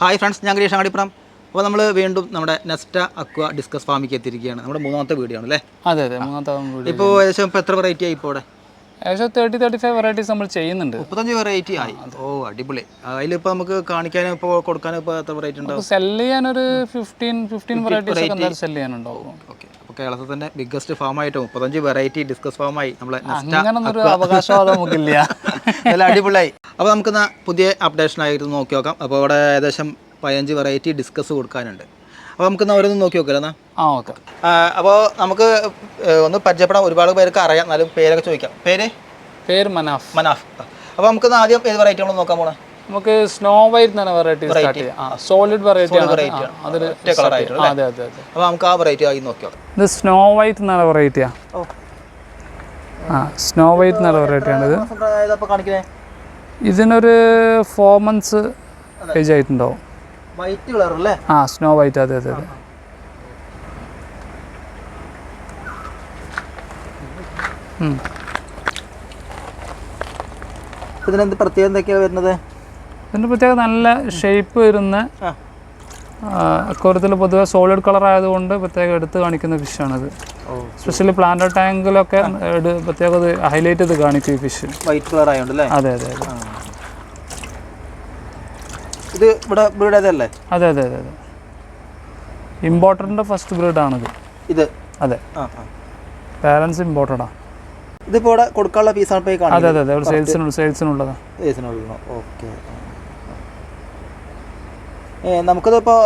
Hi friends ഞാൻ ഗിരീഷ് അങ്ങാടിപ്പുറം. അപ്പോൾ നമ്മൾ വീണ്ടും നമ്മുടെ നെസ്റ്റ അക്വ ഡിസ്കസ് ഫാമിക്ക് എത്തിയിരിക്കുകയാണ്. നമ്മുടെ മൂന്നാമത്തെ വീഡിയോ ആണ് അല്ലേ അതെ അതെ മൂന്നാമത്തെ വീഡിയോ ഇപ്പോൾ ഏകദേശം ഇപ്പോൾ എത്ര വെറൈറ്റി ആയി ഇപ്പോൾ ഏകദേശം തേർട്ടി തേർട്ടി ഫൈവ് വെറൈറ്റീസ് നമ്മൾ ചെയ്യുന്നുണ്ട്. മുപ്പത്തഞ്ച് വെറൈറ്റി ആയി. ഓ അടിപൊളി. അതിലിപ്പോൾ നമുക്ക് കാണിക്കാനും ഇപ്പോൾ കൊടുക്കാനും ഇപ്പോൾ എത്ര വെറൈറ്റി ഉണ്ടാവും? സെൽ ചെയ്യാനൊരു fifteen fifteen varieties sell sell ചെയ്യാനുണ്ടാവും. Okay കേരളത്തിൽ തന്നെ ബിഗ്ഗസ്റ്റ് ഫാമായിട്ട് മുപ്പത്തഞ്ച് വെറൈറ്റി ഡിസ്കസ് ഫാമായി നമ്മളെ നല്ല അടിപൊളിയായി. അപ്പോൾ നമുക്ക് പുതിയ അപ്ഡേഷൻ ആയിട്ട് നോക്കി നോക്കാം. അപ്പോൾ ഇവിടെ ഏകദേശം പതിനഞ്ച് വെറൈറ്റി ഡിസ്കസ് കൊടുക്കാനുണ്ട്. അപ്പോൾ നമുക്കിന്ന് ഓരോന്ന് നോക്കി നോക്കില്ല ആ ഓക്കെ. അപ്പോൾ നമുക്ക് ഒന്ന് പരിചയപ്പെടാം ഒരുപാട് പേർക്ക് അറിയാം. എന്നാലും പേരൊക്കെ ചോദിക്കാം. പേര്? പേര് മനാഫ്. മനാഫ്. അപ്പോൾ നമുക്ക് ആദ്യം ഏത് വെറൈറ്റി നമ്മൾ നോക്കാൻ പോണേ? നമുക്ക് സ്നോ വൈറ്റ് എന്നാണ് വെറൈറ്റി സ്റ്റാർട്ട് ചെയ്യാം ആ സോളിഡ് വെറൈറ്റി ആണ്. അതിൽ അതെ അതെ അതെ. അപ്പോൾ നമുക്ക് ആ വെറൈറ്റി ആയി നോക്കി നോക്കാം. ഇത് സ്നോ വൈറ്റ് എന്നാണ് വെറൈറ്റിയാ ആ. സ്നോ വൈറ്റ് എന്നാണ് വെറൈറ്റി ആണ് ഇത് അപ്പോൾ കാണിക്കണേ ഇതിനൊരു ഫോർ മന്ത്സ് ഏജ് ആയിട്ടുണ്ടാവും. വൈറ്റ് കളർ അല്ലേ? ആ സ്നോ വൈറ്റ് അതെ അതെ അതെ. ഇതിനെന്ത് പ്രത്യേകത എന്തൊക്കെയാണ് വരുന്നത്? ഇതിന്റെ പ്രത്യേക നല്ല ഷേപ്പ് വരുന്ന ആ. അക്വരത്തിൽ പൊതുവെ സോളിഡ് കളർ ആയതുകൊണ്ട് പ്രത്യേകം എടുത്ത് കാണിക്കുന്ന ഫിഷാണിത് സ്പെഷ്യലി പ്ലാന്റ് ടാങ്കിലൊക്കെ പ്രത്യേകം ഹൈലൈറ്റ് ചെയ്ത് കാണിക്കും ഈ ഫിഷ് വൈറ്റ് കളർ ആയതുകൊണ്ട് അതെ അതെ അതെ. ഇത് ഇവിടെ ബ്രീഡ് ഏതല്ലേ? അതെ അതെ അതെ അതെ. ഇമ്പോർട്ടന്റ് ഫസ്റ്റ് ബ്രീഡ് ആണിത്. ഇത്? അതെ. പാരൻസ് ഇമ്പോർട്ടന്റ് ആണ് ഇതിപ്പോൾ ഇവിടെ കൊടുക്കാനുള്ള ഈ അതെ അതെ അതെ. സെയിൽസിനുള്ള സെയിൽസിനുള്ളതാണ് സെയിൽസിനുള്ള ഓക്കെ നമുക്കിതിപ്പോൾ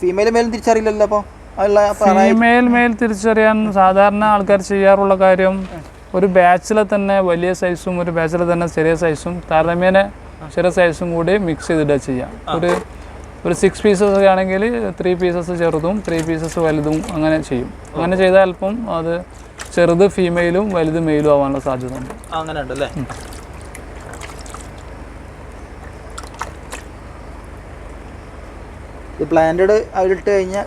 ഫീമെയിൽ മെയിലും തിരിച്ചറിയില്ലല്ലോ അപ്പോൾ ഫീമെയിൽ മെയിൽ തിരിച്ചറിയാൻ സാധാരണ ആൾക്കാർ ചെയ്യാറുള്ള കാര്യം ഒരു ബാച്ചിലെ തന്നെ വലിയ സൈസും ഒരു ബാച്ചിലെ തന്നെ ചെറിയ സൈസും താരതമ്യേന ചെറിയ സൈസും കൂടി മിക്സ് ചെയ്തിട്ട് ചെയ്യാം. ഒരു ഒരു സിക്സ് പീസസ് ഒക്കെ ആണെങ്കിൽ ത്രീ പീസസ് ചെറുതും ത്രീ പീസസ് വലുതും അങ്ങനെ ചെയ്യും. അങ്ങനെ ചെയ്താൽ അല്പം അത് ചെറുത് ഫീമെയിലും വലുത് മെയിലും ആവാനുള്ള സാധ്യത ഉണ്ട്. അങ്ങനെ ഉണ്ട് ഈ പ്ലാന്റഡ് അതിലിട്ട് കഴിഞ്ഞാൽ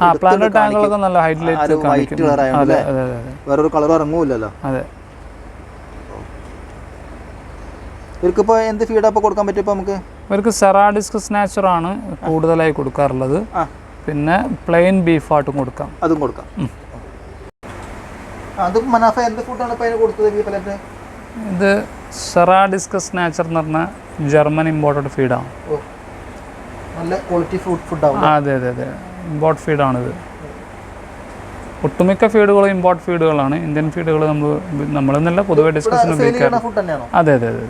ടാങ്കുകളൊക്കെ നല്ല ആയതുകൊണ്ട് വേറൊരു കളർ ഇറങ്ങൂലല്ലോ അതെ. ഇവർക്കിപ്പോൾ എന്ത് ഫീഡ് അപ്പൊ കൊടുക്കാൻ പറ്റും നമുക്ക്? ഇവർക്ക് സെറാഡിസ്ക് സ്നാച്ചർ ആണ് കൂടുതലായി കൊടുക്കാറുള്ളത്. പിന്നെ പ്ലെയിൻ ബീഫ് ആട്ടും കൊടുക്കാം. അതും കൊടുക്കാം. അത് മനാഫ എന്ത് ഫുഡാണ് അതിന് കൊടുത്തത് ഇത് സെറാഡിസ്ക് സ്നാച്ചർ എന്ന് പറഞ്ഞ ജർമ്മൻ ഇമ്പോർട്ടഡ് ഫീഡാണ് നല്ല ക്വാളിറ്റി ഫുഡ് അതെ അതെ അതെ. ഇമ്പോർട്ട് ഫീഡാണിത് ഒട്ടുമിക്ക ഫീഡുകളും ഇമ്പോർട്ട് ഫീഡുകളാണ് ഇന്ത്യൻ ഫീഡുകൾ നമ്മൾ നമ്മളെന്നല്ല പൊതുവെ ഡിസ്കഷന് സെയിൽ ഉപയോഗിക്കാറ് അതെ അതെ അതെ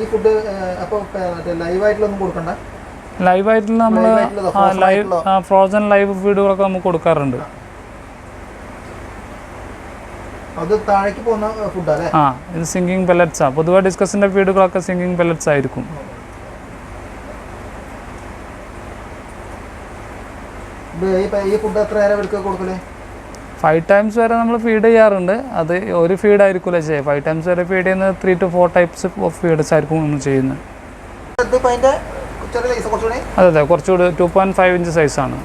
ഈ ഫുഡ് അപ്പോൾ ലൈവായിട്ടൊന്നും കൊടുക്കണ്ട? ലൈവായിട്ട് നമ്മൾ ലൈവ്? ഫ്രോസൺ ലൈവ് ഫീഡുകളൊക്കെ നമുക്ക് കൊടുക്കാറുണ്ട്. അത് താഴേക്ക് പോകുന്ന ഫുഡാ ആ ഇത് സിംഗിങ് പെല്ലറ്റ്സാണ് പൊതുവെ ഡിസ്കസിന്റെ ഫീഡുകളൊക്കെ സിംഗിങ് പെലറ്റ്സ് ആയിരിക്കും. ഈ ഈ ഫുഡ് എത്ര നേരം എടുക്കുക കൊടുക്കലേ? ഫൈവ് ടൈംസ് വരെ നമ്മൾ ഫീഡ് ചെയ്യാറുണ്ട്. അത് ഒരു ഫീഡ് ആയിരിക്കില്ല ചെയ്യുക ഫൈവ് ടൈംസ് വരെ ഫീഡ് ചെയ്യുന്നത് three two four types of feeds ആയിരിക്കും നമ്മൾ ചെയ്യുന്നത്. അതെ അതെ. കുറച്ചുകൂടി ടു പോയിന്റ് ഫൈവ് ഇഞ്ച് സൈസാണ്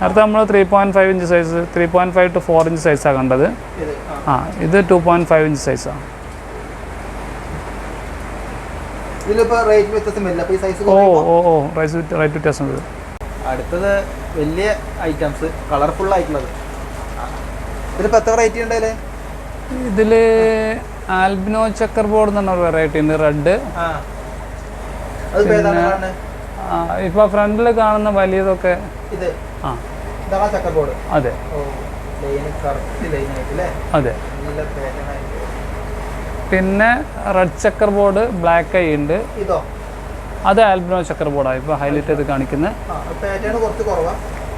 നേരത്തെ നമ്മൾ three point five inch size three point five two four inch സൈസാണ് കണ്ടത്. ഇത് ആ. ഇത് ടു പോയിന്റ് ഫൈവ് ഇഞ്ച് സൈസാണ് ഇതിലിപ്പോൾ റേറ്റ് വ്യത്യാസം വരില്ല. അപ്പോൾ ഈ സൈസ് ഓ ഓ ഓ. റൈസ് റൈറ്റ് വ്യത്യാസം അടുത്തത് വലിയ ഐറ്റംസ് കളർഫുൾ ആയിട്ടുള്ളത്. ഇതിലിപ്പോൾ എത്ര റേറ്റ് ഉണ്ട് അതിൽ ഇതിൽ ആൽബിനോ ചക്കർ ബോർഡ് എന്ന് പറഞ്ഞ വെറൈറ്റി ഉണ്ട് റെഡ് ഇപ്പൊ ഫ്രണ്ടിൽ കാണുന്ന? വലിയതൊക്കെ അതെ. അതെ. പിന്നെ red checker board black eye ഉണ്ട്. ഇതോ? അത് ആൽബിനോ ചക്കർ ബോർഡാണ് ഇപ്പോൾ ഹൈലൈറ്റ് ചെയ്ത് കാണിക്കുന്നത്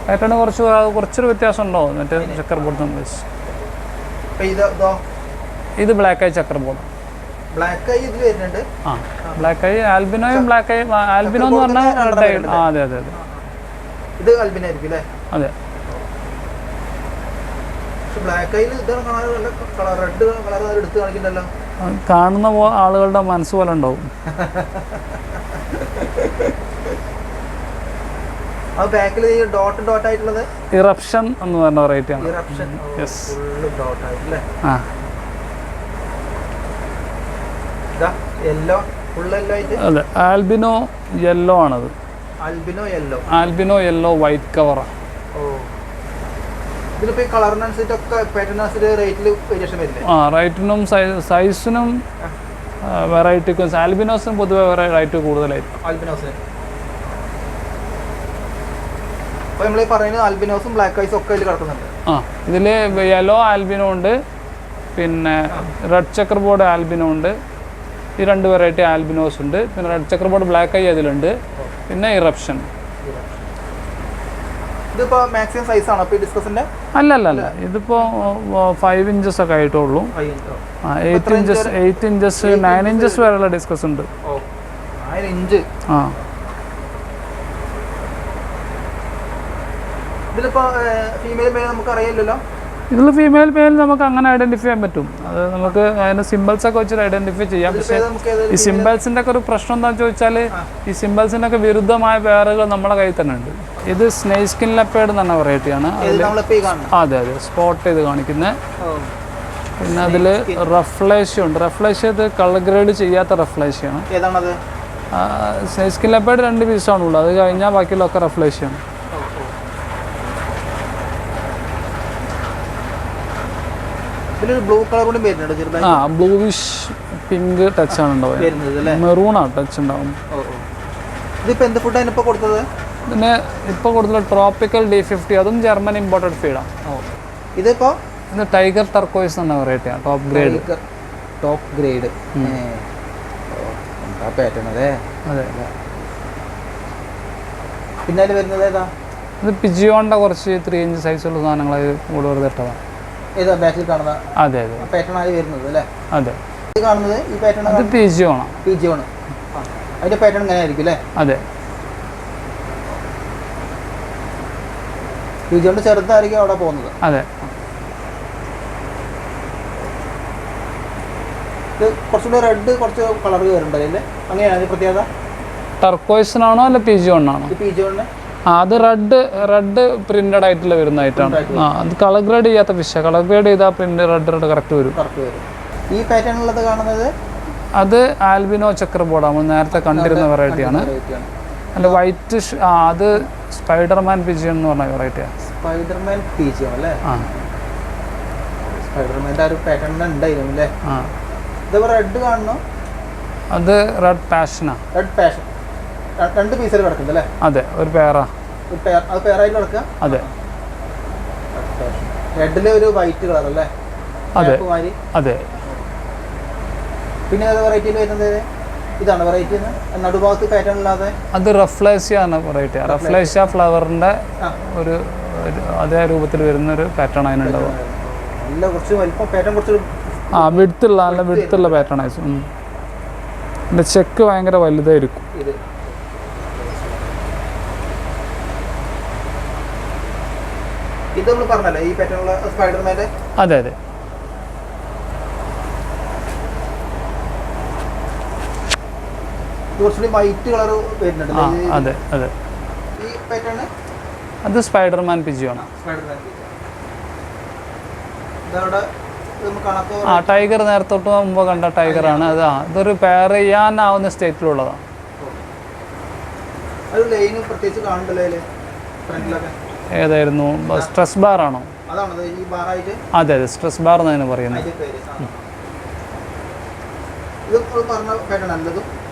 പാറ്റേൺ കുറച്ച് കുറച്ചൊരു വ്യത്യാസം ഉണ്ടോ? മറ്റേ ചെക്കർ ബോർഡ് നമ്മൾ ഇത് ബ്ലാക്ക് ഐ ചക്കർ ബോർഡ് ആ ബ്ലാക്ക് ഐ ആൽബിനോയും ബ്ലാക്ക് ഐ ആൽബിനോ എന്ന് പറഞ്ഞാൽ ആ അതെ അതെ അതെ. ഇത് അതെ. കാണുന്ന ആളുകളുടെ മനസ്സ് പോലെ ഉണ്ടാവും ആ ബാക്കിൽ ഈ ഡോട്ട് ഡോട്ട് ആയിട്ടുള്ളത്? ഇറപ്ഷൻ എന്ന് പറഞ്ഞ വെറൈറ്റി ആണ്. ഇറപ്ഷൻ യെസ് ഡോട്ട് ആയിട്ടല്ലേ? ആ. യെല്ലോ അതെ ആൽബിനോ യെല്ലോ ആണത്. Albino yellow albino yellow white കവറാണ് ഓ. ഇതിലിപ്പോ ഈ കളറിനനുസരിച്ചൊക്കെ പാറ്റേണിനനുസരിച്ച് റേറ്റിൽ വേരിയേഷൻ വരില്ലേ ആ റൈറ്റിനും സൈസിനും വെറൈറ്റിക്കും ആൽബിനോസിനും പൊതുവെ റേറ്റ് കൂടുതലായിരിക്കും. ആൽബിനോസിന് അപ്പോൾ നമ്മൾ ഈ പറയുന്നത് ആൽബിനോസും ബ്ലാക്ക് ഐസും ഒക്കെ ഇതിൽ കിടക്കുന്നുണ്ട്. ആ. ഇതിൽ യെല്ലോ ആൽബിനോ ഉണ്ട്. പിന്നെ റെഡ് ചെക്കർ ബോർഡ് ആൽബിനോ ഉണ്ട്. ഈ രണ്ട് വെറൈറ്റി ആൽബിനോസ് ഉണ്ട്. പിന്നെ red checker board black eye അതിലുണ്ട്. പിന്നെ ഇറപ്ഷൻ ഇതിപ്പോ മാക്സിമം സൈസ് ആണോ അപ്പോൾ ഈ ഡിസ്കസിന്റെ അല്ല. അല്ല അല്ല ഇതിപ്പോൾ ഫൈവ് ഇഞ്ചസ് ഒക്കെ ആയിട്ടുള്ളൂ. Eight inches eight inches nine inches വരെയുള്ള ഡിസ്കസ് ഉണ്ട്. ആ. ഫീമെയിൽ മെയിൽ നമുക്ക് അറിയില്ലല്ലോ ഇതിൽ ഫീമെയിൽ മെയിൽ നമുക്ക് അങ്ങനെ ഐഡന്റിഫൈ ചെയ്യാൻ പറ്റും. അത് നമുക്ക് അതിന് സിമ്പിൾസ് ഒക്കെ വെച്ചിട്ട് ഐഡന്റിഫൈ ചെയ്യാം. പക്ഷേ ഈ സിമ്പിൾസിന്റെ ഒക്കെ ഒരു പ്രശ്നം എന്താണെന്ന് ചോദിച്ചാൽ ഈ സിമ്പിൾസിനൊക്കെ വിരുദ്ധമായ പേറുകൾ നമ്മളെ കയ്യിൽ തന്നെ ഉണ്ട്. ഇത് സ്നേഹ് സ്കിൻ ലെപ്പേഡ് എന്നാണ് വെറൈറ്റിയാണ് അതെ അതെ. സ്പോട്ട് ചെയ്ത് കാണിക്കുന്നത് പിന്നെ അതിൽ റഫ്ലേഷ്യ ഉണ്ട്. റഫ്ലേഷ്യ ഇത് കളർ ഗ്രേഡ് ചെയ്യാത്ത റഫ്ലേഷ്യാണ് സ്നേഹ് സ്കിൻ ലപ്പേഡ് രണ്ട് പീസാണുള്ളൂ അത് കഴിഞ്ഞാൽ ബാക്കിയുള്ളതൊക്കെ റഫ്ലേഷ്യാണ് ഓ ഓ ഇതിലൊരു ബ്ലൂ കളർ കൂടി വരുന്നുണ്ട് ചെറുതായി ആ ബ്ലൂവിഷ് പിങ്ക് ടച്ച് ആണ് ഉണ്ടാവുക. ടച്ച് ഉണ്ടാവും. ഇതിപ്പോ എന്ത് ഇപ്പൊ കൊടുത്തത്? പിന്നെ ഇപ്പൊ കൊടുത്തത് ട്രോപ്പിക്കൽ ഡി ഫിഫ്റ്റി അതും ജർമ്മൻ ഇമ്പോർട്ടഡ് ഫീഡാണ് ഇതിപ്പോ? ഇത് ടൈഗർ ടർക്കോയ്സ് എന്ന വെറൈറ്റിയാണ് ടോപ്പ് ഗ്രേഡ് ടോപ്പ് ഗ്രേഡ് അതെ. വരുന്നത് ഏതാ? ഇത് പിജിയോണ്ട കുറച്ച് ത്രീ ഇഞ്ച് സൈസുള്ള സാധനങ്ങൾ കൂടുതൽ ഇട്ടതാണ് ഏതാ ബാക്കിൽ കാണുന്ന? അതെ അതെ. പാറ്റേൺ ആയി വരുന്നത് അല്ലേ? അതെ. ഇത് കാണുന്നത് ഈ പാറ്റേൺ പി ജി ആണ് അതിന്റെ പാറ്റേൺ ഇങ്ങനെ ആയിരിക്കും അല്ലേ? അതെ. പി ജി കൊണ്ട് ചെറുതായിരിക്കും അവിടെ പോകുന്നത്. അതെ. ഇത് കുറച്ചുകൂടി റെഡ് കുറച്ച് കളർ വരുന്നുണ്ട് അതിൽ അങ്ങനെയാണ് പ്രത്യേകത? ടർക്കോയ്സിനാണോ അല്ല ജി ഈ പി ജി അത് റെഡ് റെഡ് പ്രിന്റഡ് ആയിട്ടുള്ള വരുന്നതായിട്ടാണ്. ആ അത് കളർ ഗ്രേഡ് ചെയ്യാത്ത ഫിഷ് കളർ ഗ്രേഡ് ചെയ്താൽ പ്രിന്റ് റെഡ് റെഡ് കറക്റ്റ് വരും. ഈ പാറ്റേണിലുള്ളത് കാണുന്നത്? അത് ആൽബിനോ ചക്ര ബോർഡ് നമ്മൾ നേരത്തെ കണ്ടിരുന്ന വെറൈറ്റിയാണ് അല്ല വൈറ്റ് ആ അത് സ്പൈഡർമാൻ പിജിയൻ എന്ന് പറഞ്ഞ വെറൈറ്റിയാണ് സ്പൈഡർമാൻ പിജിയൻ അല്ലേ? ആ. സ്പൈഡർമാന്റെ ആ ഒരു പാറ്റേൺ ഉണ്ടായിരുന്നു അല്ലേ? ആ. ഇത് റെഡ് കാണുന്നു. അത് റെഡ് പാഷനാണ് റെഡ് പാഷൻ രണ്ട് പീസിൽ കിടക്കുന്നത് അല്ലേ? അതെ ഒരു പേറാ ഒരു പേർ അത് പേരായിട്ട് കിടക്കുക? അതെ. റെഡിൽ ഒരു വൈറ്റ് കളർ അല്ലേ? അതെ. അതെ. പിന്നെ ഏത് വെറൈറ്റിയിൽ വരുന്നത് ഇതാണ് വെറൈറ്റി നടുഭാഗത്ത് പാറ്റേൺ ഇല്ലാതെ. അത് റഫ്ലേഷ്യ ആണ് വെറൈറ്റി റഫ്ലേഷ്യ ഫ്ലവറിന്റെ ഒരു അതേ രൂപത്തിൽ വരുന്ന ഒരു പാറ്റേൺ അതിനുണ്ടാവും നല്ല കുറച്ച് വലിപ്പം പാറ്റേൺ കുറച്ച് ആ വിടുത്തുള്ള നല്ല വിടുത്തുള്ള പാറ്റേൺ ആയിരുന്നു ചെക്ക് ഭയങ്കര വലുതായിരിക്കും ഇത് ഇത് നമ്മൾ പറഞ്ഞല്ലേ? ഈ പാറ്റേണുള്ള സ്പൈഡർമാന്റെ അതെ അതെ. വൈറ്റ് കളർ വരുന്നുണ്ട് അതെ അതെ. ഈ പാറ്റേൺ അത് സ്പൈഡർമാൻ നമ്മൾ കാണാത്ത ആ ടൈഗർ നേരത്തോട്ട് തൊട്ട് മുമ്പ് കണ്ട ടൈഗറാണ് അത് ആ ഇതൊരു പെയർ ചെയ്യാനാവുന്ന സ്റ്റേറ്റിലുള്ളതാണ് ലൈന് പ്രത്യേകിച്ച് കാണുന്നുണ്ടല്ലോ അതിൽ ഫ്രണ്ടിലൊക്കെ ഏതായിരുന്നു? സ്ട്രെസ് ബാറാണോ? അതെ അതെ സ്ട്രെസ് ബാർ എന്നാണ് പറയുന്നത്.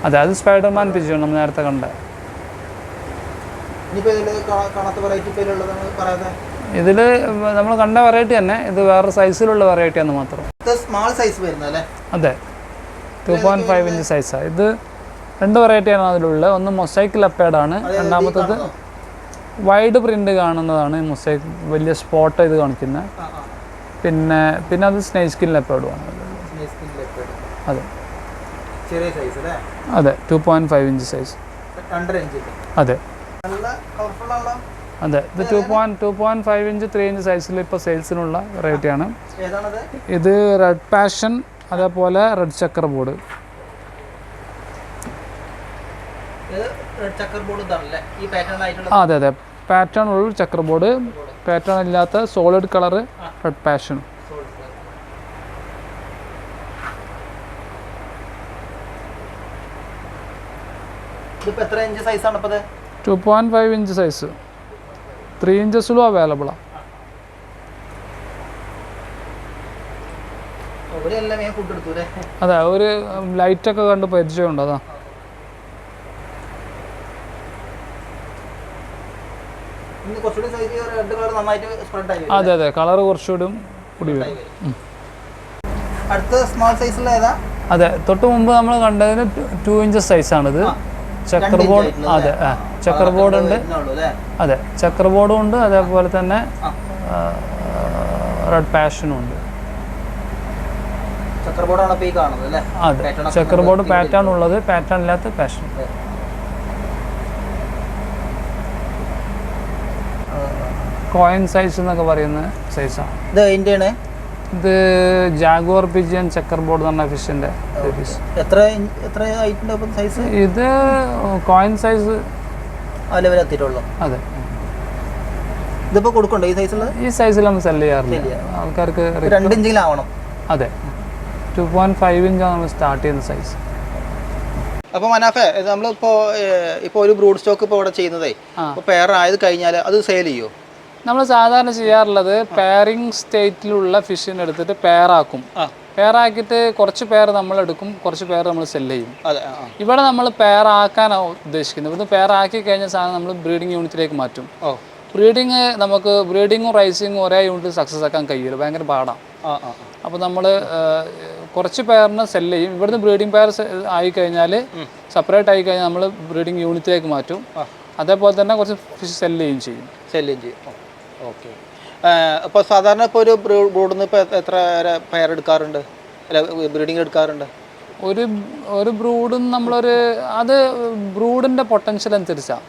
അതെ അത് സ്പൈഡർമാൻ പിജു നമ്മൾ നേരത്തെ കണ്ട. ഇതിൽ ഇതിൽ നമ്മൾ കണ്ട വെറൈറ്റി തന്നെ. ഇത് വേറെ സൈസിലുള്ള വെറൈറ്റി ആണ് മാത്രം. സ്മാൾ സൈസ് അതെ. ടു പോയിന്റ് ഫൈവ് ഇഞ്ച് സൈസാണ് ഇത് രണ്ട് വെറൈറ്റിയാണ് അതിലുള്ളത്. ഒന്ന് മൊസൈക്ക് അപ്പേഡാണ് രണ്ടാമത്തത് വൈഡ് പ്രിന്റ് കാണുന്നതാണ് മൊസൈക്ക് വലിയ സ്പോട്ട് ഇത് കാണിക്കുന്നത് പിന്നെ പിന്നെ അത് സ്നേ സ്കിൻ ലെപ്പേഡുമാണ് സ്നേക് സ്കിൻ ലെപ്പേർഡ് അതെ. അതെ two point five inch size അതെ. അതെ ഇത് two point two point five inch three inch സൈസിൽ ഇപ്പോൾ സെയിൽസിനുള്ള വെറൈറ്റിയാണ് ഏതാണത്? ഇത് റെഡ് പാഷൻ അതേപോലെ റെഡ് ചക്കർ ബോർഡ് അതെ അതെ. പാറ്റേൺ ഉള്ള ചക്കർ ബോർഡ് പാറ്റേൺ ഇല്ലാത്ത solid colour red passion two point five inch size three ഇഞ്ചസിലും അവൈലബിളാണ് അതെ ഒരു ലൈറ്റൊക്കെ കണ്ട് പരിചയമുണ്ട് അതാ ഇന്ന് കുറച്ചുകൂടി സൈസ് റെഡ് കളർ നന്നായിട്ട് സ്പ്രെഡ് ആയി വരും. അതെ അതെ. കളർ കുറച്ചുകൂടി കൂടി വരും. അടുത്ത സ്മോൾ ഏതാ? അതെ തൊട്ട് മുമ്പ് നമ്മൾ കണ്ടതിന് ടു ഇഞ്ചസ് സൈസാണിത് ചക്കർ ബോർഡ് അതെ ചക്കർ ബോർഡ് ഉണ്ട്. അതെ ചക്കർ ബോർഡും ഉണ്ട് അതേപോലെ തന്നെ. റെഡ് പാഷനും ഉണ്ട്. ചക്കർ ബോർഡാണ് അതെ ചെക്കർ ബോർഡ് പാറ്റേൺ ഉള്ളത് പാറ്റേൺ ഇല്ലാത്ത പാഷൻ കോയിൻ സൈസ് എന്നൊക്കെ പറയുന്ന സൈസാണ് ഇത് അതിന്റെയാണ് ഇത് ജാഗോർ പിജിയൻ ചെക്കർ ബോർഡ് എന്ന് പറഞ്ഞ ഫിഷിന്റെ പീസ് എത്ര ഹൈറ്റ് എത്ര ഹൈറ്റിന്റെ സൈസ് ഇത് കോയിൻ സൈസ് ആ ലെവൽ എത്തിയിട്ടുള്ളൂ. അതെ. ഇതിപ്പോ കൊടുക്കണ്ടോ ഈ സൈസിൽ ഈ സൈസിൽ നമ്മൾ സെൽ ചെയ്യാറില്ല. ആൾക്കാർക്ക് 2 ഇഞ്ചിൽ ആവണം അതെ. ടു പോയിന്റ് ഫൈവ് ഇഞ്ചാണ് നമ്മൾ സ്റ്റാർട്ട് ചെയ്യുന്ന സൈസ് അപ്പോൾ മനാഫെ നമ്മളിപ്പോ നമ്മളിപ്പോൾ ഇപ്പോൾ ഒരു ബ്രൂഡ് സ്റ്റോക്ക് ഇപ്പോൾ ഇവിടെ ചെയ്യുന്നതേ. ഇപ്പോൾ പെയർ ആയത് കഴിഞ്ഞാൽ അത് സെയിൽ ചെയ്യുമോ നമ്മൾ സാധാരണ ചെയ്യാറുള്ളത് പെയറിംഗ് സ്റ്റേറ്റിലുള്ള ഫിഷിനെ എടുത്തിട്ട് പെയറാക്കും. പെയറാക്കിയിട്ട് കുറച്ച് പേർ നമ്മൾ എടുക്കും കുറച്ച് പേർ നമ്മൾ സെൽ ചെയ്യും. ഇവിടെ നമ്മൾ പെയറാക്കാനാണ് ഉദ്ദേശിക്കുന്നത് ഇവിടുന്ന് പെയറാക്കി കഴിഞ്ഞ സാധനം നമ്മൾ ബ്രീഡിങ് യൂണിറ്റിലേക്ക് മാറ്റും. ബ്രീഡിങ് നമുക്ക് ബ്രീഡിങ്ങും റൈസിങ്ങും ഒരേ യൂണിറ്റ് സക്സസ് ആക്കാൻ കഴിയില്ല ഭയങ്കര പാടാണ്. അപ്പോൾ നമ്മൾ കുറച്ച് പേരിനെ സെൽ ചെയ്യും. ഇവിടുന്ന് ബ്രീഡിംഗ് പെയർ ആയി കഴിഞ്ഞാൽ സെപ്പറേറ്റ് ആയി കഴിഞ്ഞാൽ നമ്മൾ ബ്രീഡിങ് യൂണിറ്റിലേക്ക് മാറ്റും. അതേപോലെ തന്നെ കുറച്ച് ഫിഷ് സെൽ ചെയ്യും. ചെയ്യും സെല്ലും ചെയ്യും. ഓക്കെ. അപ്പോൾ സാധാരണ ഇപ്പോൾ ഒരു ബ്രൂഡിൽ നിന്ന് ഇപ്പോൾ എത്ര വരെ പെയർ എടുക്കാറുണ്ട്? അല്ല ബ്രീഡിങ് എടുക്കാറുണ്ട്? ഒരു ഒരു ബ്രൂഡും നമ്മളൊരു അത് ബ്രൂഡിന്റെ പൊട്ടൻഷ്യൽ അനുസരിച്ചാണ്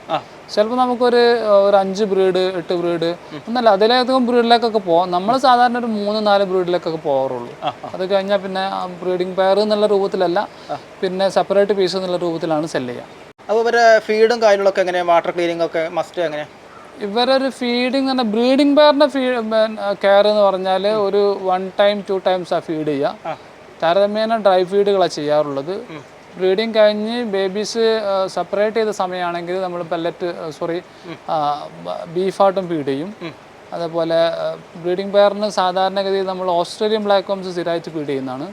ചിലപ്പോൾ നമുക്കൊരു ഒരു അഞ്ച് ബ്രീഡ് എട്ട് ബ്രീഡ് ഒന്നല്ല അതിലധികം ബ്രീഡിലേക്കൊക്കെ പോകാം നമ്മൾ സാധാരണ ഒരു മൂന്ന് നാല് ബ്രീഡിലേക്കൊക്കെ പോകാറുള്ളൂ അത് കഴിഞ്ഞാൽ പിന്നെ ബ്രീഡിംഗ് പെയർ എന്നുള്ള രൂപത്തിലല്ല പിന്നെ സെപ്പറേറ്റ് പീസ് എന്നുള്ള രൂപത്തിലാണ് സെല്ല് ചെയ്യുക അപ്പോൾ ഇവരെ ഫീഡും കാര്യങ്ങളൊക്കെ എങ്ങനെയാണ് വാട്ടർ ക്ലീനിങ് ഒക്കെ മസ്റ്റ് എങ്ങനെ ഇവരൊരു ഫീഡിങ് തന്നെ ബ്രീഡിംഗ് ഫീഡ് കെയർ എന്ന് പറഞ്ഞാൽ ഒരു വൺ ടൈം ടു ടൈംസ് ആ ഫീഡ് ചെയ്യുക. താരതമ്യേന ഡ്രൈ ഫീഡുകളാണ് ചെയ്യാറുള്ളത്. ബ്രീഡിങ് കഴിഞ്ഞ് ബേബീസ് സെപ്പറേറ്റ് ചെയ്ത സമയമാണെങ്കിൽ നമ്മൾ പെല്ലറ്റ് സോറി ബീഫായിട്ടും ഫീഡ് ചെയ്യും. അതേപോലെ ബ്രീഡിംഗ് പെയറിന് സാധാരണഗതിയിൽ നമ്മൾ ഓസ്ട്രേലിയൻ ബ്ലാക്ക് ഹോംസ് സ്ഥിരമായിട്ട് ഫീഡ് ചെയ്യുന്നതാണ്.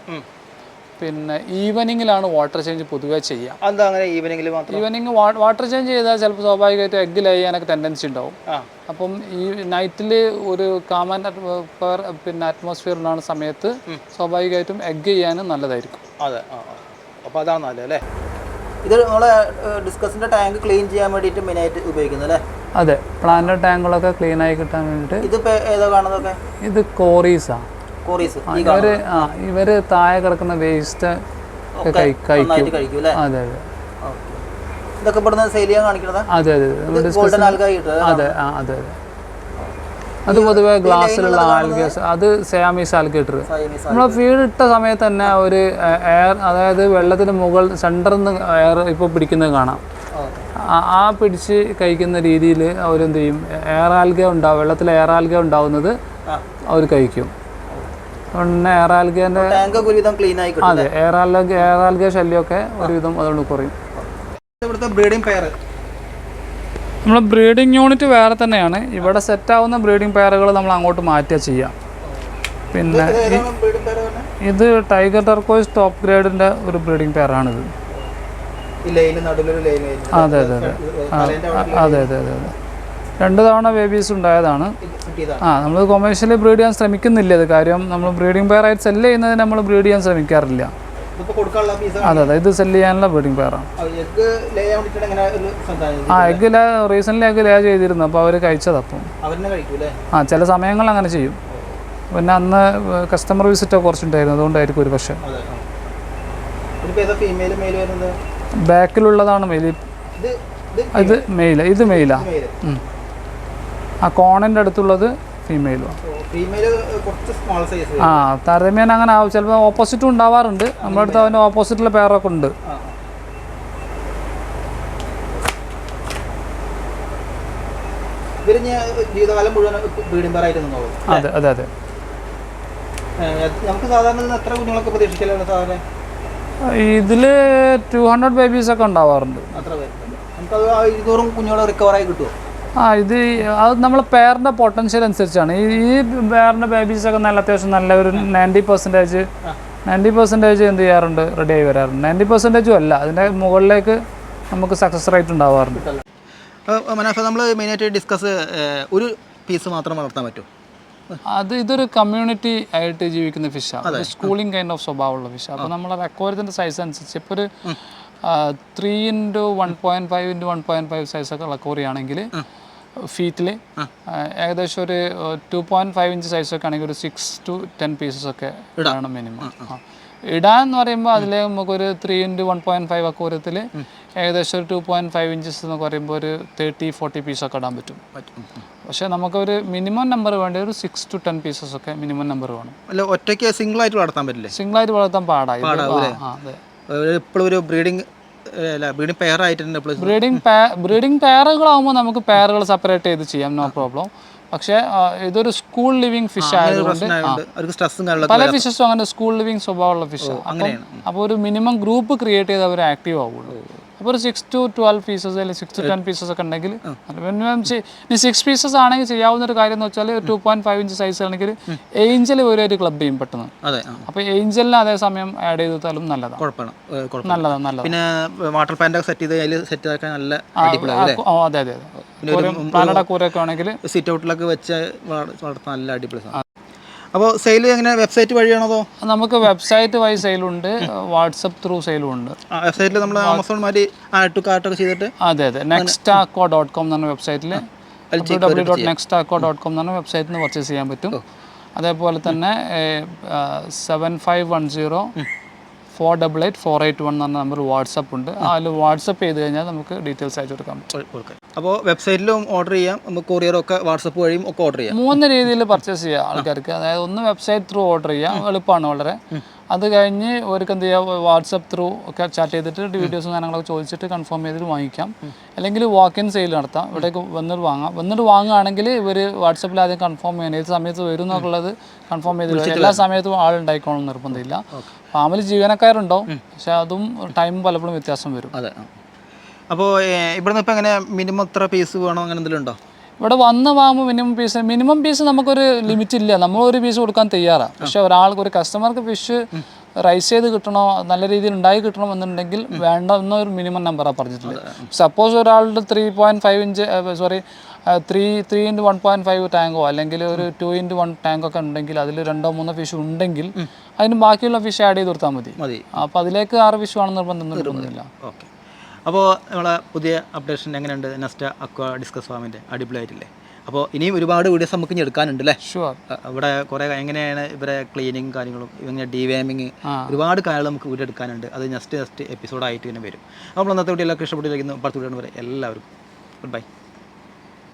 പിന്നെ ഈവനിങ്ങിലാണ് വാട്ടർ ചേഞ്ച് പൊതുവേ ചെയ്യുക. എന്താ അങ്ങനെ ഈവനിങ്ങിൽ മാത്രം? ഈവനിങ് വാട്ടർ ചേഞ്ച് ചെയ്താൽ ചിലപ്പോൾ സ്വാഭാവികമായിട്ട് എഗ്ഗ് ലൈ ചെയ്യാനൊക്കെ ടെൻഡൻസി ഉണ്ടാവും അപ്പം ഈ നൈറ്റിൽ ഒരു കാമൻ പിന്നെ അറ്റ്മോസ്ഫിയറിലാണ് സമയത്ത് സ്വാഭാവികമായിട്ടും എഗ്ഗ് ചെയ്യാനും നല്ലതായിരിക്കും. അതെ അപ്പോൾ അതാണ് നല്ലത് അല്ലേ? ഇത് നമ്മളെ ഡിസ്കസിന്റെ ടാങ്ക് ക്ലീൻ ചെയ്യാൻ വേണ്ടിയിട്ട് മെയിനായിട്ട് ഉപയോഗിക്കുന്നത് അല്ലേ? അതെ പ്ലാന്റ് ടാങ്കുകളൊക്കെ ക്ലീൻ ആയി കിട്ടാൻ വേണ്ടിയിട്ട് ഇതിപ്പോൾ ഏതാ കാണുന്നതൊക്കെ ഇത് കോറീസാണ് ഇവർ ആ ഇവർ താഴെ കിടക്കുന്ന വേസ്റ്റ് കഴിക്കും. അതെ അതെ. ഓക്കെ. ഇതൊക്കെ ഇവിടുന്ന് സെയിൽ ചെയ്യാൻ കാണിക്കണതാ? അതെ അതെ ഗോൾഡൻ അതെ ആ അതെ അതെ. അത് പൊതുവെ ഗ്ലാസ്സിലുള്ള ആൽഗേസ് അത് സയാമീസ് ആൽഗേറ്റർ നമ്മളെ നമ്മൾ ഫീഡ് ഇട്ട സമയത്ത് തന്നെ ഒരു എയർ അതായത് വെള്ളത്തിന് മുകൾ സെന്ററിൽ നിന്ന് എയർ ഇപ്പോൾ പിടിക്കുന്നത് കാണാം. ആ- ആ പിടിച്ച് കഴിക്കുന്ന രീതിയിൽ അവരെന്ത് ചെയ്യും? എയർ ആൽഗ ഉണ്ടാവും വെള്ളത്തിൽ എയർ ആൽഗ ഉണ്ടാവുന്നത് അവർ കഴിക്കും. പിന്നെ എയർ ആൽഗേന്റെ ക്ലീൻ ആയി അതെ എയർ ആൽഗ എയർ ആൽഗ ശല്യമൊക്കെ ഒരുവിധം അതുകൊണ്ട് കുറയും. ഇവിടുത്തെ ബ്രീഡിംഗ് പെയർ നമ്മൾ ബ്രീഡിംഗ് യൂണിറ്റ് വേറെ തന്നെയാണ്. ഇവിടെ സെറ്റ് ആവുന്ന ബ്രീഡിംഗ് പെയറുകൾ നമ്മൾ അങ്ങോട്ട് മാറ്റുക ചെയ്യാം. പിന്നെ ഇത് ടൈഗർ ടർക്കോയ്സ് ടോപ്പ് ഗ്രേഡിന്റെ ഒരു ബ്രീഡിംഗ് പെയറാണിത് അതെ അതെ അതെ. അതെ അതെ അതെ രണ്ട് തവണ ബേബീസ് ഉണ്ടായതാണ്. ആ നമ്മൾ കൊമേഴ്ഷ്യലി ബ്രീഡ് ചെയ്യാൻ ശ്രമിക്കുന്നില്ല അത് കാര്യം നമ്മൾ ബ്രീഡിംഗ് പെയർ ആയിട്ട് സെല്ല് ചെയ്യുന്നതിന് നമ്മൾ ബ്രീഡ് ചെയ്യാൻ ശ്രമിക്കാറില്ല. അതെ അതെ ഇത് സെല്ല് ചെയ്യാനുള്ള ബ്രീഡിംഗ് പെയറാണ്. ആ egg lay recently egg lay ചെയ്തിരുന്നു. അപ്പോൾ അവർ കഴിച്ചത് അപ്പം. ആ ചില സമയങ്ങളിൽ അങ്ങനെ ചെയ്യും. പിന്നെ അന്ന് കസ്റ്റമർ വിസിറ്റ് കുറച്ചുണ്ടായിരുന്നു. അതുകൊണ്ടായിരിക്കും ഒരു പക്ഷേ. ബാക്കിലുള്ളതാണ് മെയിൽ. ഇത് ഇത് ഇത് മെയിലാ. ആ കോണിന്റെ അടുത്തുള്ളത് ഫീമെയിലും ആ താരതമ്യേന അങ്ങനെ ആവും. ചിലപ്പോൾ ഓപ്പോസിറ്റും ഉണ്ടാവാറുണ്ട്. നമ്മുടെ അടുത്ത് അതിന്റെ ഓപ്പോസിറ്റിലെ പേരൊക്കെ ഉണ്ട്. ജീവിതകാലം മുഴുവൻ നിന്നോളും അതെ അതെ അതെ. നമുക്ക് സാധാരണ എത്ര കുഞ്ഞുങ്ങളൊക്കെ പ്രതീക്ഷിക്കലാണ് സാധാരണ? ഇതിൽ ടു ഹൺഡ്രഡ് ബേബീസ് ഒക്കെ ഉണ്ടാവാറുണ്ട്. അത്ര പേരുണ്ട്. നമുക്കത് ആ ഇരുന്നൂറും കുഞ്ഞുങ്ങളെ റിക്കവറായി കിട്ടുമോ ആ ഇത് അത് നമ്മൾ പെയറിന്റെ പൊട്ടൻഷ്യൽ അനുസരിച്ചാണ്. ഈ പെയറിന്റെ ബേബീസൊക്കെ നല്ല അത്യാവശ്യം നല്ല ഒരു നയന്റി പെർസെന്റേജ് നയന്റി പെർസെന്റേജ് എന്ത് ചെയ്യാറുണ്ട്? റെഡി ആയി വരാറുണ്ട്. നയന്റി പെർസെന്റേജും അല്ല. അതിന്റെ മുകളിലേക്ക് നമുക്ക് സക്സസ് റേറ്റ് ഉണ്ടാവാറുണ്ട്. മനാഫ നമ്മൾ മെയിനായിട്ട് ഡിസ്കസ് ഒരു പീസ് മാത്രം വളർത്താൻ പറ്റും? അത് ഇതൊരു കമ്മ്യൂണിറ്റി ആയിട്ട് ജീവിക്കുന്ന ഫിഷാണ് സ്കൂളിംഗ് കൈൻഡ് ഓഫ് സ്വഭാവമുള്ള ഫിഷ് അപ്പോൾ നമ്മളെ അക്വോറിയത്തിന്റെ സൈസ് അനുസരിച്ച് ഇപ്പോൾ ഒരു three into one point five into one point five സൈസൊക്കെ അക്വറി ആണെങ്കിൽ ഫീറ്റിൽ ഏകദേശം ഒരു ടു പോയിന്റ് ഫൈവ് ഇഞ്ച് സൈസൊക്കെ ആണെങ്കിൽ ഒരു സിക്സ് ടു ടെൻ പീസസ് ഒക്കെ ഇടാണ് മിനിമം ഇടാൻ എന്ന് പറയുമ്പോൾ അതിൽ നമുക്കൊരു three into one point five അക്വോറിയത്തിൽ ഏകദേശം ഒരു ടു പോയിന്റ് ഫൈവ് ഇഞ്ചസ് എന്ന് പറയുമ്പോൾ ഒരു തേർട്ടി ഫോർട്ടി ഒക്കെ ഇടാൻ പറ്റും. പക്ഷേ നമുക്കൊരു മിനിമം നമ്പർ വേണ്ട ഒരു സിക്സ് ടു ടെൻ പീസസ് ഒക്കെ മിനിമം നമ്പർ വേണം. അല്ല ഒറ്റയ്ക്ക് സിംഗിൾ ആയിട്ട് വളർത്താൻ സിംഗിൾ ആയിട്ട് വളർത്താൻ പാടായി എപ്പോഴും ഒരു ബ്രീഡിങ് ബ്രീഡിങ് പെയർ ആയിട്ടുണ്ട് ബ്രീഡിംഗ് ബ്രീഡിംഗ് പെയറുകളാകുമ്പോൾ നമുക്ക് പെയറുകൾ സെപ്പറേറ്റ് ചെയ്ത് ചെയ്യാം നോ പ്രോബ്ലം പക്ഷേ ഇതൊരു സ്കൂൾ ലിവിങ് ഫിഷ് ആയതുകൊണ്ട് പല ഫിഷസും അങ്ങനെ സ്കൂൾ ലിവിങ് സ്വഭാവമുള്ള ഫിഷ് അങ്ങനെയാണ്. അപ്പോൾ ഒരു മിനിമം ഗ്രൂപ്പ് ക്രിയേറ്റ് ചെയ്ത് അവർ ആക്റ്റീവ് ആവുള്ളൂ. അപ്പോൾ ഒരു സിക്സ് ടു ട്വൽവ് പീസസ് അല്ലെങ്കിൽ സിക്സ് ടു ടെൻ പീസസ് ഒക്കെ ഉണ്ടെങ്കിൽ മിനിമം ഇനി സിക്സ് പീസസ് ആണെങ്കിൽ ചെയ്യാവുന്ന ഒരു കാര്യം എന്ന് വെച്ചാൽ two point five inch size ആണെങ്കിൽ ഏഞ്ചൽ ഒരു ഒരു ക്ലബ് ചെയ്യും പെട്ടെന്ന്. അതെ അപ്പോൾ ഏഞ്ചലിനെ അതേ സമയം ആഡ് ചെയ്താലും നല്ലതാണ് കുഴപ്പമാണ് നല്ലതാണ് നല്ലത് പിന്നെ വാട്ടർ പാന്റ് സെറ്റ് ചെയ്ത് അതിൽ സെറ്റ് ആക്കാൻ നല്ല അതെ അതെ അതെ. പാലട കൂരൊക്കെ ആണെങ്കിൽ സിറ്റ് ഔട്ടിലൊക്കെ വെച്ച് വളർത്താൻ നല്ല അടിപൊളി അപ്പോൾ സെയിൽ എങ്ങനെ? വെബ്സൈറ്റ് വഴിയാണോ അതോ? നമുക്ക് വെബ്സൈറ്റ് വഴി സെയിലുണ്ട് വാട്സപ്പ് ത്രൂ സെയിലും ഉണ്ട്. വെബ്സൈറ്റിൽ നമ്മൾ ആമസോൺ മാതിരി ആഡ് ടു കാർട്ടൊക്കെ ചെയ്തിട്ട് അതെ അതെ. നെക്സ്റ്റ് ആക്കോ ഡോട്ട് കോം എന്ന് പറഞ്ഞ വെബ്സൈറ്റിൽ W dot next acko dot com എന്ന് പറഞ്ഞ വെബ്സൈറ്റിൽ നിന്ന് പർച്ചേസ് ചെയ്യാൻ പറ്റും. അതേപോലെ തന്നെ seven five one zero four double eight four eight one എന്ന് പറഞ്ഞ നമ്പർ വാട്സപ്പ് ഉണ്ട്. അതിൽ വാട്സപ്പ് ചെയ്ത് കഴിഞ്ഞാൽ നമുക്ക് ഡീറ്റെയിൽസ് അയച്ചു കൊടുക്കാൻ പറ്റും. കൊടുക്കാം അപ്പോൾ വെബ്സൈറ്റിലും ഓർഡർ ചെയ്യാം. നമുക്ക് കൊറിയറൊക്കെ വാട്സപ്പ് വഴിയും ഒക്കെ ഓർഡർ ചെയ്യാം. മൂന്ന് രീതിയിൽ പർച്ചേസ് ചെയ്യാം ആൾക്കാർക്ക്. അതായത് ഒന്ന് വെബ്സൈറ്റ് ത്രൂ ഓർഡർ ചെയ്യാം. എളുപ്പമാണ് വളരെ. അത് കഴിഞ്ഞ് അവർക്ക് എന്ത് ചെയ്യാം? വാട്സപ്പ് ത്രൂ ഒക്കെ ചാറ്റ് ചെയ്തിട്ട് വീഡിയോസും കാര്യങ്ങളൊക്കെ ചോദിച്ചിട്ട് കൺഫേം ചെയ്തിട്ട് വാങ്ങിക്കാം. അല്ലെങ്കിൽ വാക്ക് ഇൻ സെയിൽ നടത്താം. ഇവിടേക്ക് വന്നിട്ട് വാങ്ങാം. വന്നിട്ട് വാങ്ങുകയാണെങ്കിൽ ഇവർ വാട്സപ്പിൽ ആദ്യം കൺഫേം ചെയ്യണം. ഏത് സമയത്ത് വരും എന്നുള്ളത് കൺഫേം ചെയ്ത് എല്ലാ സമയത്തും ആൾ ഉണ്ടായിക്കോളും നിർബന്ധമില്ല. ഫാമിലി ജീവനക്കാരുണ്ടാവും പക്ഷെ അതും ടൈം പലപ്പോഴും വ്യത്യാസം വരും. അതെ. അപ്പോൾ ഇവിടുന്ന് ഇപ്പോൾ എങ്ങനെ മിനിമം എത്ര പീസ് വേണോ അങ്ങനെ എന്തെങ്കിലും ഉണ്ടോ? ഇവിടെ വന്ന് വാങ്ങുമ്പോൾ മിനിമം പീസ് മിനിമം പീസ് നമുക്കൊരു ലിമിറ്റ് ഇല്ല. നമ്മൾ ഒരു പീസ് കൊടുക്കാൻ തയ്യാറാണ് പക്ഷെ ഒരാൾക്ക് ഒരു കസ്റ്റമർക്ക് ഫിഷ് റൈസ് ചെയ്ത് കിട്ടണോ നല്ല രീതിയിൽ ഉണ്ടായി കിട്ടണം എന്നുണ്ടെങ്കിൽ വേണ്ട എന്നൊരു മിനിമം നമ്പറാണ് പറഞ്ഞിട്ടുള്ളത്. സപ്പോസ് ഒരാളുടെ three point five inch sorry three three into one point five tango അല്ലെങ്കിൽ ഒരു ടു ഇന്റു വൺ ടാങ്കൊക്കെ ഉണ്ടെങ്കിൽ അതിൽ രണ്ടോ മൂന്നോ ഫിഷ് ഉണ്ടെങ്കിൽ അതിന് ബാക്കിയുള്ള ഫിഷ് ആഡ് ചെയ്ത് കൊടുത്താൽ മതി. മതി. അപ്പോൾ അതിലേക്ക് ആറ് ഫിഷ് വേണം നിർബന്ധം നിർബന്ധമില്ല ഓക്കെ. അപ്പോൾ നമ്മളെ പുതിയ അപ്ഡേഷൻ എങ്ങനെയുണ്ട്? നെസ്റ്റ അക്വ ഡിസ്കസ് ഫാമിന്റെ അടിപൊളിയായിട്ടില്ലേ? അപ്പോൾ ഇനിയും ഒരുപാട് വീഡിയോസ് നമുക്ക് ഇനി എടുക്കാനുണ്ട് അല്ലേ? ഷുവർ ഇവിടെ കുറേ എങ്ങനെയാണ് ഇവരെ ക്ലീനിങ് കാര്യങ്ങളും ഇങ്ങനെ ഡിവാമിങ് ഒരുപാട് കാര്യങ്ങൾ നമുക്ക് വീഡിയോ എടുക്കാനുണ്ട്. അത് നെക്സ്റ്റ് നെക്സ്റ്റ് എപ്പിസോഡായിട്ട് തന്നെ വരും. അപ്പോൾ അന്നത്തെ വീഡിയോ എല്ലാവർക്കും ഇഷ്ടപ്പെട്ടിരിക്കുന്നു. അടുത്ത വീഡിയോ വരെ എല്ലാവർക്കും. Good bye